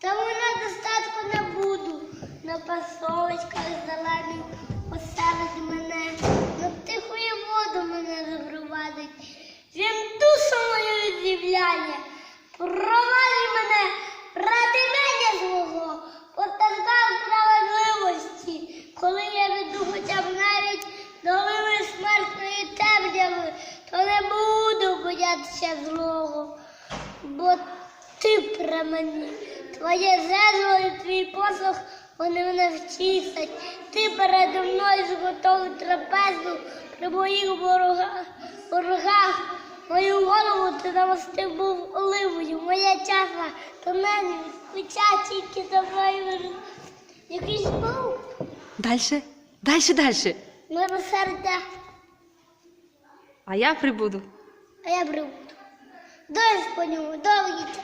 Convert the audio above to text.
достатку не буду. На пасовочках зелених поселить мене, на тихою воду мене запровадить. Він душу мою віддивляє, провалює мене ради мене злого, потаргав справедливості, коли я веду хоча б навіть долини смертної темряви, то не буду боятися злого, бо ти при мені, твоє жезло і твій послух, вони мене вчисять. Ти передо мною зготовив трапезу при моїх ворогах, ворогах. Мою голову ти намастив був оливою, моя чаша то мене відпеча тільки за мною. Якийсь був Дальше, дальше, дальше. милосердя, А я прибуду. а я прибуду. Дощ по ньому довгий час.